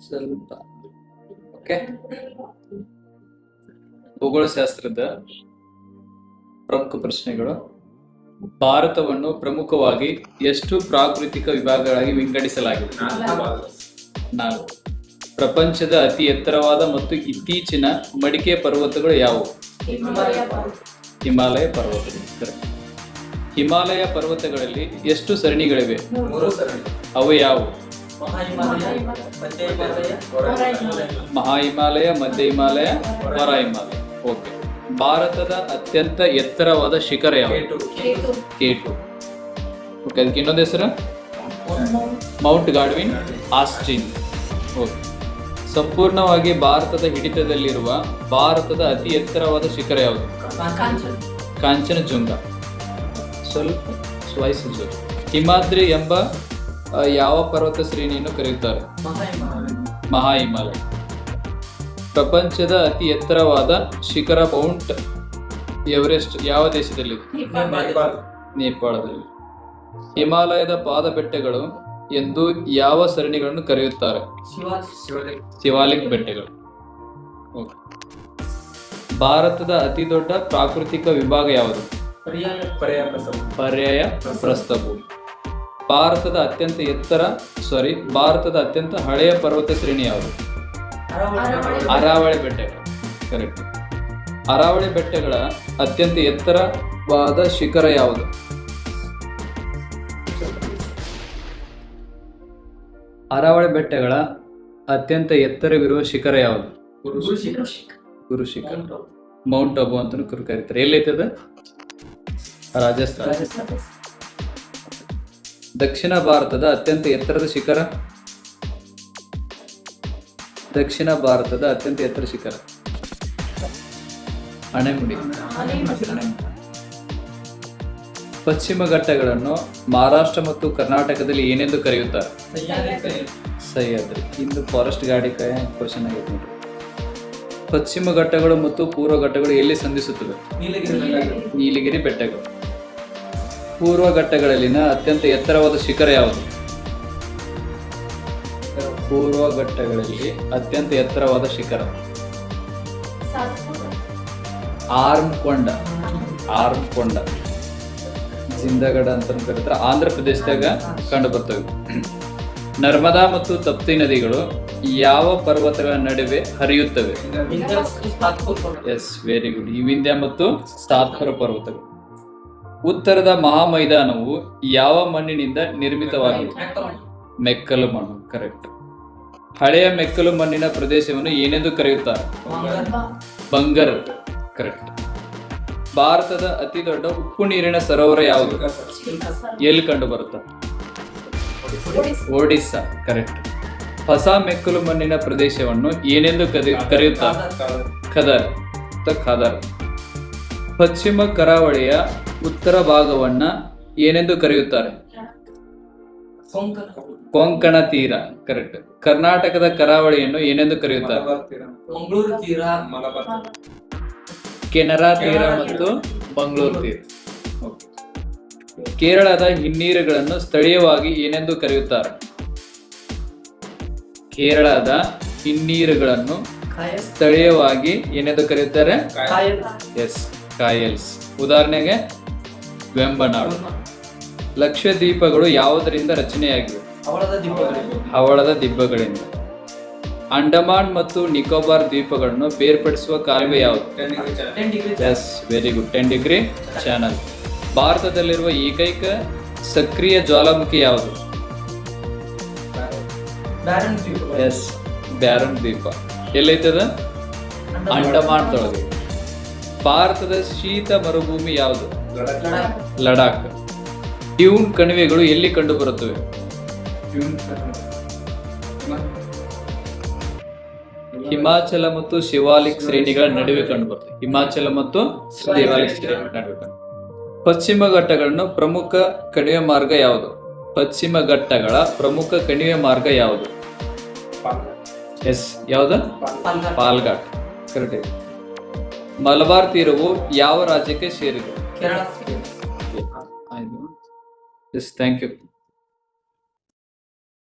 ಸ್ವಲ್ಪ. ಓಕೆ ಭೂಗೋಳಶಾಸ್ತ್ರದ ಪ್ರಮುಖ ಪ್ರಶ್ನೆಗಳು. ಭಾರತವನ್ನು ಪ್ರಮುಖವಾಗಿ ಎಷ್ಟು ಪ್ರಾಕೃತಿಕ ವಿಭಾಗಗಳಾಗಿ ವಿಂಗಡಿಸಲಾಗಿದೆ? ನಾಲ್ಕು. ಪ್ರಪಂಚದ ಅತಿ ಎತ್ತರವಾದ ಮತ್ತು ಇತ್ತೀಚಿನ ಮಡಿಕೆ ಪರ್ವತಗಳು ಯಾವುವು? ಹಿಮಾಲಯ ಪರ್ವತ ಹಿಮಾಲಯ ಪರ್ವತಗಳಲ್ಲಿ ಎಷ್ಟು ಸರಣಿಗಳಿವೆ? ಅವು ಯಾವುವು? ಮಹಾಹಿಮಾಲಯ ಮಧ್ಯ ಹಿಮಾಲಯ ಹೊರ ಹಿಮಾಲಯ. ಮಹಾ ಹಿಮಾಲಯ ಮಧ್ಯ ಹಿಮಾಲಯ ಹೊರ ಹಿಮಾಲಯ. ಓಕೆ ಭಾರತದ ಅತ್ಯಂತ ಎತ್ತರವಾದ ಶಿಖರ ಯಾವುದು? ಕೇಟು. ಟು ಓಕೆ ಅದಕ್ಕೆ ಇನ್ನೊಂದು ಹೆಸರು? Mount Godwin Austin. ಓಕೆ ಸಂಪೂರ್ಣವಾಗಿ ಭಾರತದ ಹಿಡಿತದಲ್ಲಿರುವ ಭಾರತದ ಅತಿ ಎತ್ತರವಾದ ಶಿಖರ ಯಾವುದು? ಕಾಂಚನಜುಂಗ. ಸ್ವಲ್ಪ ಸ್ವಾಯಿಸಿದ್ರು ಹಿಮಾದ್ರಿ ಎಂಬ ಯಾವ ಪರ್ವತ ಶ್ರೇಣಿಯನ್ನು ಕರೆಯುತ್ತಾರೆ? ಮಹಾ ಹಿಮಾಲಯ ಪ್ರಪಂಚದ ಅತಿ ಎತ್ತರವಾದ ಶಿಖರ ಮೌಂಟ್ ಎವರೆಸ್ಟ್ ಯಾವ ದೇಶದಲ್ಲಿದೆ ನೇಪಾಳ. ನೇಪಾಳದಲ್ಲಿ. ಹಿಮಾಲಯದ ಪಾದ ಬೆಟ್ಟಗಳು ಎಂದು ಯಾವ ಸರಣಿಗಳನ್ನು ಕರೆಯುತ್ತಾರೆ? ಶಿವ- ಶಿವಾಲಿಕ್ ಬೆಟ್ಟಗಳು. ಭಾರತದ ಅತಿ ದೊಡ್ಡ ಪ್ರಾಕೃತಿಕ ವಿಭಾಗ ಯಾವುದು? ಪರ್ಯಾಯ ಪ್ರಸ್ಥಭೂಮಿ ಭಾರತದ ಅತ್ಯಂತ ಎತ್ತರ ಸಾರಿ ಭಾರತದ ಅತ್ಯಂತ ಹಳೆಯ ಪರ್ವತ ಶ್ರೇಣಿ ಯಾವುದು? ಅರಾವಳಿ ಬೆಟ್ಟಗಳು. ಕರೆಕ್ಟ್ ಅರಾವಳಿ ಬೆಟ್ಟಗಳ ಅತ್ಯಂತ ಎತ್ತರವಾದ ಶಿಖರ ಯಾವುದು? ಅರಾವಳಿ ಬೆಟ್ಟಗಳ ಅತ್ಯಂತ ಎತ್ತರವಿರುವ ಶಿಖರ ಯಾವುದು? ಗುರು ಶಿಖರ. ಮೌಂಟ್ ಅಬು ಅಂತ ಕರೀತಾರೆ. ಎಲ್ಲೈತದ ರಾಜಸ್ಥಾನ. ದಕ್ಷಿಣ ಭಾರತದ ಅತ್ಯಂತ ಎತ್ತರದ ಶಿಖರ? ದಕ್ಷಿಣ ಭಾರತದ ಅತ್ಯಂತ ಎತ್ತರ ಶಿಖರ? ಅಣೆಮುಡಿ ಪಶ್ಚಿಮ ಘಟ್ಟಗಳನ್ನು ಮಹಾರಾಷ್ಟ್ರ ಮತ್ತು ಕರ್ನಾಟಕದಲ್ಲಿ ಏನೆಂದು ಕರೆಯುತ್ತಾರೆ? ಸಹ್ಯಾದ್ರಿ. ಇಂದು ಫಾರೆಸ್ಟ್ ಗಾಡಿ ಕ್ವಶನ್ ಆಗಿದೆ ನೋಡ್ರಿ ಪಶ್ಚಿಮ ಘಟ್ಟಗಳು ಮತ್ತು ಪೂರ್ವ ಘಟ್ಟಗಳು ಎಲ್ಲಿ ಸಂಧಿಸುತ್ತವೆ? ನೀಲಗಿರಿ ಬೆಟ್ಟಗಳು. ಪೂರ್ವ ಘಟ್ಟಗಳಲ್ಲಿನ ಅತ್ಯಂತ ಎತ್ತರವಾದ ಶಿಖರ ಯಾವುದು? ಪೂರ್ವ ಘಟ್ಟಗಳಲ್ಲಿ ಅತ್ಯಂತ ಎತ್ತರವಾದ ಶಿಖರ. ಆರ್ಮ್ ಕೊಂಡ. ಆರ್ಮ್ ಕೊಂಡ. ಜಿಂದಗಡ ಅಂತ ಕರೀತಾರೆ. ಆಂಧ್ರ ಪ್ರದೇಶದಾಗ ಕಂಡು ಬರ್ತವೆ. ನರ್ಮದಾ ಮತ್ತು ತಪ್ತಿ ನದಿಗಳು ಯಾವ ಪರ್ವತಗಳ ನಡುವೆ ಹರಿಯುತ್ತವೆ. ಎಸ್ ವೆರಿ ಗುಡ್ ಈ ವಿಂಧ್ಯ ಮತ್ತು ಸಾತ್ಪುರ ಪರ್ವತಗಳು. ಉತ್ತರದ ಮಹಾ ಮೈದಾನವು ಯಾವ ಮಣ್ಣಿನಿಂದ ನಿರ್ಮಿತವಾಗಿದೆ? ಮೆಕ್ಕಲು. ಮಣ್ಣು ಕರೆಕ್ಟ್ ಹಳೆಯ ಮೆಕ್ಕಲು ಮಣ್ಣಿನ ಪ್ರದೇಶವನ್ನು ಏನೆಂದು ಕರೆಯುತ್ತಾರೆ? ಬಂಗರ್. ಕರೆಕ್ಟ್ ಭಾರತದ ಅತಿ ದೊಡ್ಡ ಉಪ್ಪು ನೀರಿನ ಸರೋವರ ಯಾವುದು? ಎಲ್ಲಿ ಕಂಡು ಬರುತ್ತೆ ಒಡಿಸ್ಸಾ. ಕರೆಕ್ಟ್ ಹೊಸ ಮೆಕ್ಕಲು ಮಣ್ಣಿನ ಪ್ರದೇಶವನ್ನು ಏನೆಂದು ಕರೆಯುತ್ತಾರೆ? ಖದರ್. ಖದರ್. ಪಶ್ಚಿಮ ಕರಾವಳಿಯ ಉತ್ತರ ಭಾಗವನ್ನ ಏನೆಂದು ಕರೆಯುತ್ತಾರೆ? ಕೊಂಕಣ. ಕೊಂಕಣ ತೀರ ಕರೆಕ್ಟ್ ಕರ್ನಾಟಕದ ಕರಾವಳಿಯನ್ನು ಏನೆಂದು ಕರೆಯುತ್ತಾರೆ? ಮಂಗಳೂರು ತೀರ ಕೆನರಾ ತೀರ ಮತ್ತು ಮಂಗಳೂರು ತೀರ. ಕೇರಳದ ಹಿನ್ನೀರುಗಳನ್ನು ಸ್ಥಳೀಯವಾಗಿ ಏನೆಂದು ಕರೆಯುತ್ತಾರೆ? ಕೇರಳದ ಹಿನ್ನೀರುಗಳನ್ನು ಸ್ಥಳೀಯವಾಗಿ ಏನೆಂದು ಕರೆಯುತ್ತಾರೆ. ಎಸ್ ಕಾಯಲ್ಸ್. ಉದಾಹರಣೆಗೆ ವೆಂಬನಾಡು ಲಕ್ಷದ್ವೀಪಗಳು ಯಾವುದರಿಂದ ರಚನೆಯಾಗಿವೆ? ಹವಳದ ದೀಪಗಳು ದಿಬ್ಬಗಳಿಂದ ಅಂಡಮಾನ್ ಮತ್ತು ನಿಕೋಬಾರ್ ದ್ವೀಪಗಳನ್ನು ಬೇರ್ಪಡಿಸುವ ಕಾರ್ಯ ಯಾವುದು? Yes very good ten degree channel ಭಾರತದಲ್ಲಿರುವ ಏಕೈಕ ಸಕ್ರಿಯ ಜ್ವಾಲಾಮುಖಿ ಯಾವುದು? ಎಸ್ ಬ್ಯಾರನ್ ದ್ವೀಪ. ಎಲ್ಲೈತದ? ಅಂಡಮಾನ್. ತೊಳಗೆ ಭಾರತದ ಶೀತ ಮರುಭೂಮಿ ಯಾವುದು? ಲಡಾಖ್. ಟ್ಯೂನ್ ಕಣಿವೆಗಳು ಎಲ್ಲಿ ಕಂಡು ಬರುತ್ತವೆ ಹಿಮಾಚಲ ಮತ್ತು ಶಿವಾಲಿಕ್ ಶ್ರೇಣಿಗಳ ನಡುವೆ ಕಂಡು ಬರುತ್ತೆ ಹಿಮಾಚಲ ಮತ್ತು ಶಿವಾಲಿಕ್ ಶ್ರೇಣಿಗಳ ನಡುವೆ ಪಶ್ಚಿಮ ಘಟ್ಟಗಳನ್ನು ಪ್ರಮುಖ ಕಣಿವೆ ಮಾರ್ಗ ಯಾವುದು? ಪಶ್ಚಿಮ ಘಟ್ಟಗಳ ಪ್ರಮುಖ ಕಣಿವೆ ಮಾರ್ಗ ಯಾವುದು? ಎಸ್ ಯಾವುದು. ಪಾಲ್ಘಾಟ್. ಕರೆಕ್ಟ್ ಮಲಬಾರ್ ತೀರವು ಯಾವ ರಾಜ್ಯಕ್ಕೆ ಸೇರಿದೆ ಕೇರಳ ಆಯ್ತು ಎಸ್ ಥ್ಯಾಂಕ್ ಯು